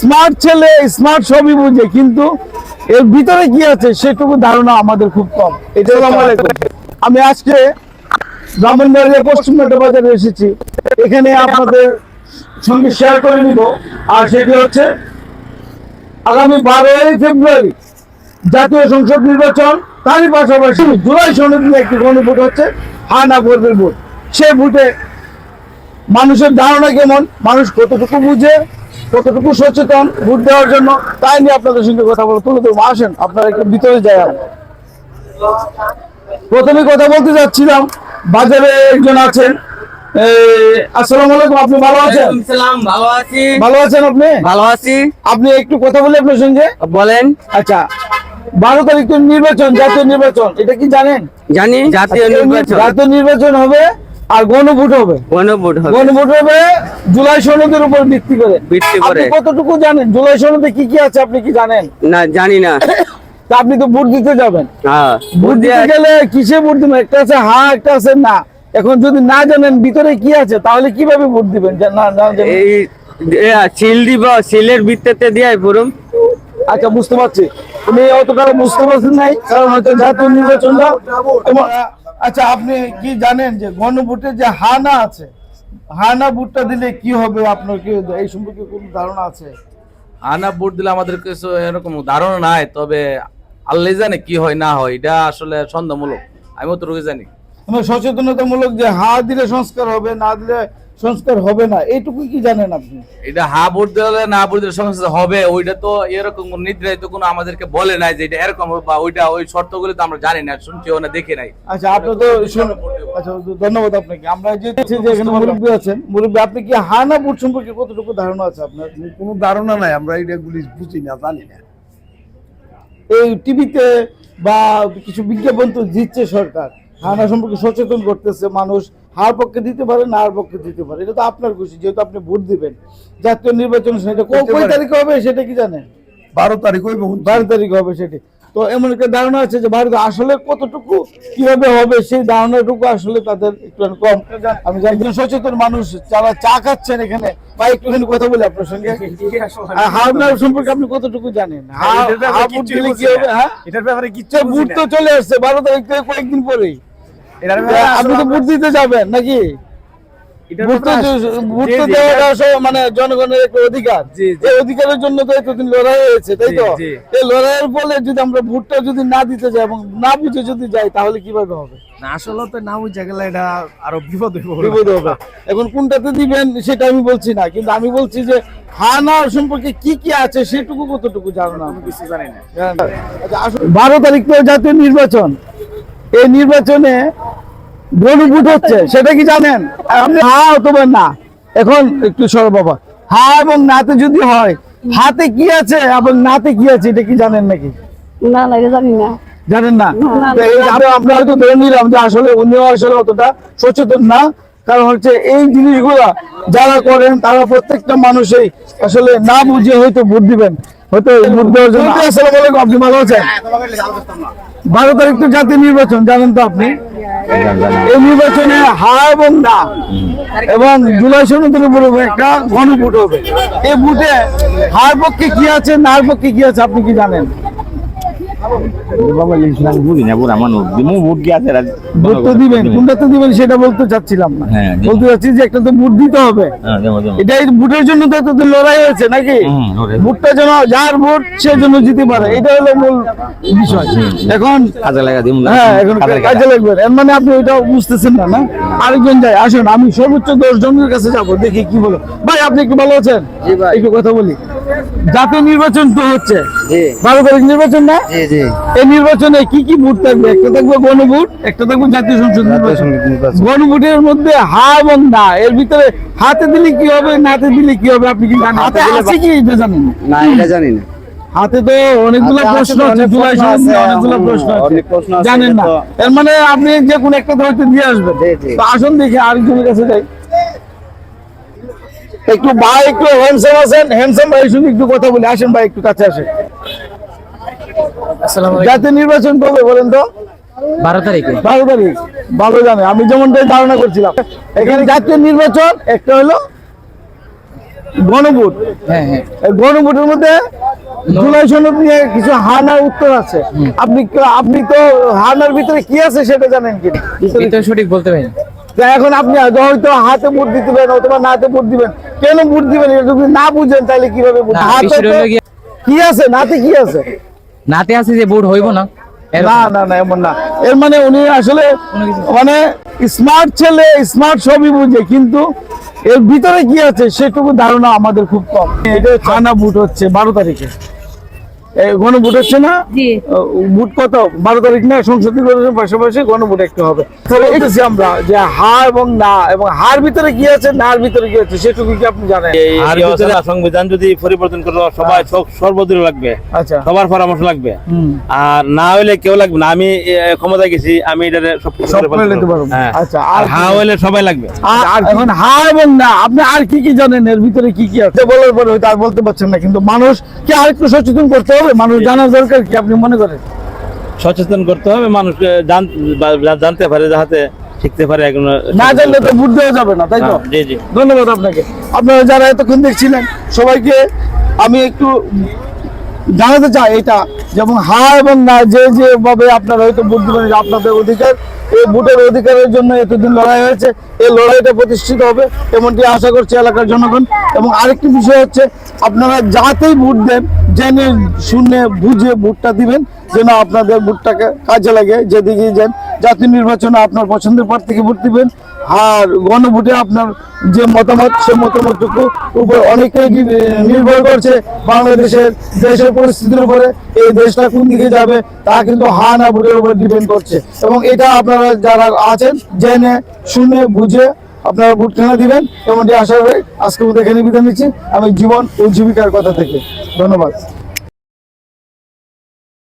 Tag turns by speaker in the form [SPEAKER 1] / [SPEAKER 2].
[SPEAKER 1] Smart ছেলে smart সবই বুঝে, কিন্তু এর ভিতরে কি আছে সেটুকু ধারণা আমাদের খুব কম। এটা আমি আজকে ব্রাহ্মণবাড়িয়া পশ্চিম বাজারে এসেছি। এখানে আপনাদের সঙ্গে শেয়ার করে নিব। আর সেটি হচ্ছে আগামী বারোই ফেব্রুয়ারি জাতীয় সংসদ নির্বাচন। তারই পাশাপাশি জুলাই সনদ নিয়ে একটি গণভোট হচ্ছে হা না করবে ভোট। সে ভোটে মানুষের ধারণা কেমন? মানুষ কতটুকু বুঝে? কতটুকু সচেতন ভোট দেওয়ার জন্য তাই নিয়ে আপনাদের সঙ্গে কথা বলে তুলে দেবো আসেন আপনারা একটু ভিতরে যায় প্রথমে কথা বলতে যাচ্ছিলাম বাজারে একজন আছেন। আসসালামু আলাইকুম আপনি ভালো আছেন?
[SPEAKER 2] ভালো আছি।
[SPEAKER 1] ভালো আছেন আপনি?
[SPEAKER 2] ভালো আছি।
[SPEAKER 1] আপনি একটু কথা বলি আপনার সঙ্গে?
[SPEAKER 2] বলেন।
[SPEAKER 1] আচ্ছা বারো তারিখ তো নির্বাচন জাতীয় নির্বাচন এটা কি জানেন?
[SPEAKER 2] জানি জাতীয় নির্বাচন।
[SPEAKER 1] জাতীয় নির্বাচন হবে আর গণভোট হবে।
[SPEAKER 2] গণভোট হবে।
[SPEAKER 1] গণভোট হবে জুলাই সনদের উপর ভিত্তি করে।
[SPEAKER 2] ভিত্তি করে।
[SPEAKER 1] আপনি কতটুকু জানেন? জুলাই সনদে কি কি আছে আপনি কি জানেন?
[SPEAKER 2] না জানি না।
[SPEAKER 1] তা আপনি তো ভোট দিতে যাবেন।
[SPEAKER 2] হ্যাঁ
[SPEAKER 1] ভোট দিতে গেলে কিসে ভোট দিবেন? একটা আছে হ্যাঁ একটা আছে না। এখন যদি না জানেন ভিতরে কি আছে তাহলে কীভাবে ভোট দিবেন? যা- না না
[SPEAKER 2] এই সিল দিব সিলের ভিত্তিতে দিয়ে পুরুম।
[SPEAKER 1] আচ্ছা বুঝতে পারছি। তুমি অতটা বুঝতে পারছেন নাই কারণ হয়তো জাতীয় নির্বাচনটা তোমার- আচ্ছা আপনি কি জানেন যে গণভোটে যে হানা আছে হানা ভোটটা দিলে কি হবে? আপনার কি এই সম্পর্কে কোন ধারণা আছে?
[SPEAKER 3] হানা ভোট দিলে আমাদের কিছু এরকম ধারণা নাই তবে আল্লাহ জানে কি হয় না হয় এটা আসলে সন্দেহমূলক। আমি অতটুকু জানি।
[SPEAKER 1] সচেতনতামূলক যে হা দিলে সংস্কার হবে না দিলে সংস্কার হবে না এইটুকু কি জানেন আপনি?
[SPEAKER 3] এটা হা ভোট দিলে না ভোট দিলে সংস্থা হবে ওইটা তো এরকম কোনো নির্ধারিত কোনো আমাদেরকে বলে নাই যে এটা এরকম হবে বা ওইটা ওই শর্তগুলি তো আমরা জানি না শুনছিও না দেখি নাই।
[SPEAKER 1] আচ্ছা আপনি তো আচ্ছা ধন্যবাদ আপনাকে। আমরা যে এখানে মুরব্বী আছেন মুরব্বী আপনি কি হানা ভোট সম্পর্কে কতটুকু ধারণা আছে আপনার?
[SPEAKER 4] কোনো ধারণা নাই আমরা এগুলি বুঝি না জানি না।
[SPEAKER 1] এই টিভিতে বা কিছু বিজ্ঞাপন তো দিচ্ছে সরকার। হানা সম্পর্কে সচেতন করতেছে মানুষ হার পক্ষে দিতে পারে না আর পক্ষে দিতে পারে। এটা তো আপনার খুশি যেহেতু আপনি ভোট দিবেন। জাতীয় নির্বাচন সেটা। তারিখে হবে সেটা কি জানেন?
[SPEAKER 4] বারো তারিখ হইব
[SPEAKER 1] বারো তারিখ হবে সেটি। তো এমন একটা ধারণা আছে যে ভারতে আসলে কতটুকু কীভাবে হবে সেই ধারণাটুকু আসলে তাদের একটু কম আমি জানি। একজন সচেতন মানুষ যারা চা খাচ্ছেন এখানে বা একটুখানি কথা বলি আপনার সঙ্গে। আর হাওড়ার সম্পর্কে আপনি কতটুকু জানেন? হা- হা ভোট দিলে কি হবে হ্যাঁ?
[SPEAKER 4] এটার ব্যাপারে কিচ্ছু
[SPEAKER 1] ভোট তো চলে আসছে বারো তারিখ থেকে কয়েকদিন পরেই। আপনি তো ভোট দিতে যাবেন নাকি? মানে জনগণের একটা অধিকার। এই অধিকারের জন্য তো এতদিন লড়াই হয়েছে তাই তো। এই লড়াইয়ের ফলে যদি আমরা ভোটটা যদি না দিতে যাই এবং না বুঝে যদি যাই তাহলে কীভাবে হবে?
[SPEAKER 4] না আসলে তো না বুঝা গেলে এটা আরও বিপদ
[SPEAKER 1] বিপদ হবে। এখন কোনটাতে দিবেন সেটা আমি বলছি না কিন্তু আমি বলছি যে হানা সম্পর্কে কি কি আছে সেটুকু কতটুকু জানো না? আমি
[SPEAKER 4] কিছু জানি না।
[SPEAKER 1] আচ্ছা, বারো তারিখ তো জাতীয় নির্বাচন। এই নির্বাচনে হচ্ছে সেটা কি জানেন? আপনি হা অথবা না। এখন একটু সর বাবা। হা এবং নাতে যদি হয় হাতে কি আছে এবং নাতে কি আছে এটা কি জানেন নাকি?
[SPEAKER 5] না না জানি না।
[SPEAKER 1] জানেন না? আমরা হয়তো ধরে নিলাম যে আসলে উনিও আসলে অতটা সচেতন না। কারণ হচ্ছে এই জিনিসগুলা যারা করেন তারা প্রত্যেকটা মানুষই আসলে না বুঝে হয়তো ভোট দিবেন। হয়তো আসসালামু আলাইকুম আপনি ভালো আছেন? বারো তারিখ তো জাতীয় নির্বাচন জানেন তো আপনি? এই নির্বাচনে হা এবং না এবং জুলাই সনদের উপর একটা গণভোট হবে। এই ভোটে হার পক্ষে কি আছে নার পক্ষে কি আছে আপনি কি জানেন?
[SPEAKER 6] বাবা ইসলাম বুঝি না বুড়া মানুষ। দিমু ভোট কি
[SPEAKER 1] ভোট তো দিবেন কোনটাতে দিবেন সেটা বলতে চাচ্ছিলাম না।
[SPEAKER 6] হ্যাঁ,
[SPEAKER 1] বলতে চাচ্ছি যে একটা তো ভোট দিতে হবে।
[SPEAKER 6] হ্যাঁ।
[SPEAKER 1] এটা ভোটের জন্য তো এতদিন লড়াই হয়েছে নাকি? ভোটটা যেন যার ভোট সে যেন জিতে পারে এটা হলো মূল বিষয়। এখন
[SPEAKER 6] কাজে লাগা দিমু
[SPEAKER 1] হ্যাঁ এখন
[SPEAKER 6] কাজে
[SPEAKER 1] লাগবে। এর মানে আপনি ওইটা বুঝতেছেন না না? আরেকজন যাই আসুন আমি সর্বোচ্চ দশ জনের কাছে যাব দেখি কি বলো। ভাই আপনি একটু ভালো আছেন? একটু কথা বলি। জাতীয় নির্বাচন তো হচ্ছে। বারো তারিখ নির্বাচন না? এই নির্বাচনে কি কি ভোট থাকবে? একটা থাকবে গণভোট একটা থাকবে জাতীয় সংসদ নির্বাচন। গণভোটের মধ্যে হা এবং না এর ভিতরে হাতে দিলে কি হবে নাতে দিলে কি হবে আপনি কি জানেন? হাতে আছে কি এটা জানেন?
[SPEAKER 2] না এটা জানি না।
[SPEAKER 1] হাতে তো অনেকগুলো প্রশ্ন আছে জুলাই নিয়ে অনেকগুলো প্রশ্ন আছে। জানেন না। এর মানে আপনি যে কোন একটা ধরতে দিয়ে আসবেন। তো আসুন দেখি আরেকজনের কাছে যাই। একটু ভাই একটু হ্যান্ডসাম আছেন? হ্যান্ডসাম ভাই সঙ্গে একটু কথা বলি। আসেন ভাই একটু কাছে আসেন। জাতীয় নির্বাচন কবে বলেন তো?
[SPEAKER 2] বারো তারিখে।
[SPEAKER 1] বারো তারিখ। ভালো জানে। আমি যেমনটাই ধারণা করছিলাম। এখানে জাতীয় নির্বাচন একটা হলো গণভোট।
[SPEAKER 2] হ্যাঁ হ্যাঁ।
[SPEAKER 1] গণভোটের মধ্যে জুলাই সনদ নিয়ে কিছু হানার উত্তর আছে। আপনি আপনি তো হানার ভিতরে কি আছে সেটা জানেন কি
[SPEAKER 2] সঠিক বলতে পারি
[SPEAKER 1] তা এখন আপনি হয়তো হাতে ভোট দিবেন অথবা না হাতে ভোট দিবেন। কেন ভোট দিবেন? এটা যদি না বুঝেন তাহলে কীভাবে কি আছে? নাতে কি আছে?
[SPEAKER 2] নাতে আছে যে বোর্ড হইব না?
[SPEAKER 1] না না না এমন না। এর মানে উনি আসলে মানে স্মার্ট ছেলে স্মার্ট সবই বুঝে কিন্তু এর ভিতরে কি আছে? সেটুকু ধারণা আমাদের খুব কম। এটা থানা ভোট হচ্ছে বারো তারিখে। হচ্ছে না? ভোট কত? বারো তারিখ না সংসদ নির্বাচনের পাশাপাশি গণভোট একটা হবে। আমরা যে হা এবং না এবং হার ভিতরে কি আছে নার ভিতরে কি আছে সেটুকু কি আপনি জানেন?
[SPEAKER 6] আর সংবিধান যদি পরিবর্তন করে সবাই সব- সর্বদলীয় লাগবে।
[SPEAKER 1] আচ্ছা।
[SPEAKER 6] সবার পরামর্শ লাগবে। আর না হইলে কেউ লাগবে না। আমি এ, ক্ষমতায় গেছি আমি এটা। হ্যাঁ।
[SPEAKER 1] আচ্ছা,
[SPEAKER 6] আর
[SPEAKER 1] আর
[SPEAKER 6] হা হইলে সবাই লাগবে।
[SPEAKER 1] আর আর এখন হা এবং না আপনি আর কি কি জানেন? এর ভিতরে কি কি আছে? বলার পরে হয়তো আর বলতে পারছেন না কিন্তু মানুষ কি আরেকটু সচেতন করতে হবে মানুষ জানা দরকার কি আপনি মনে করেন?
[SPEAKER 6] সচেতন করতে হবে মানুষকে জান- জানতে পারে যাতে শিখতে পারে এখন
[SPEAKER 1] না জানলে তো বুঝতে দেওয়া যাবে না তাই তো?
[SPEAKER 6] হ্যাঁ, জি জি।
[SPEAKER 1] ধন্যবাদ আপনাকে। আপনারা যারা এতক্ষণ দেখছিলেন সবাইকে আমি একটু জানাতে চাই এটা, যেমন হা এবং না, যে যেভাবে আপনারা হয়তো ভোট দিবেন আপনাদের অধিকার, এই ভোটের অধিকারের জন্য এতদিন লড়াই হয়েছে, এই লড়াইটা প্রতিষ্ঠিত হবে, এমনটি আশা করছে এলাকার জনগণ। এবং আরেকটি বিষয় হচ্ছে, আপনারা যাতেই ভোট দেন, জেনে, শুনে, বুঝে ভোটটা দিবেন যেন আপনাদের ভোটটাকে কাজে লাগে যেদিকে যান। জাতীয় নির্বাচনে আপনার পছন্দের প্রার্থীকে ভোট দিবেন আর গণভোটে আপনার যে মতামত সে মতামতটুকু উপর অনেকটাই কি, নির্ভর করছে বাংলাদেশের দেশের পরিস্থিতির উপরে এই দেশটা কোন দিকে যাবে তা কিন্তু হা না ভোটের উপর ডিপেন্ড করছে। এবং এটা আপনারা যারা আছেন জেনে শুনে বুঝে আপনারা ভোট কেনা দিবেন এমনটি আশা করি আজকে মতো এখানে বিদায় নিচ্ছি। আমি জীবন ও জীবিকার কথা থেকে। ধন্যবাদ।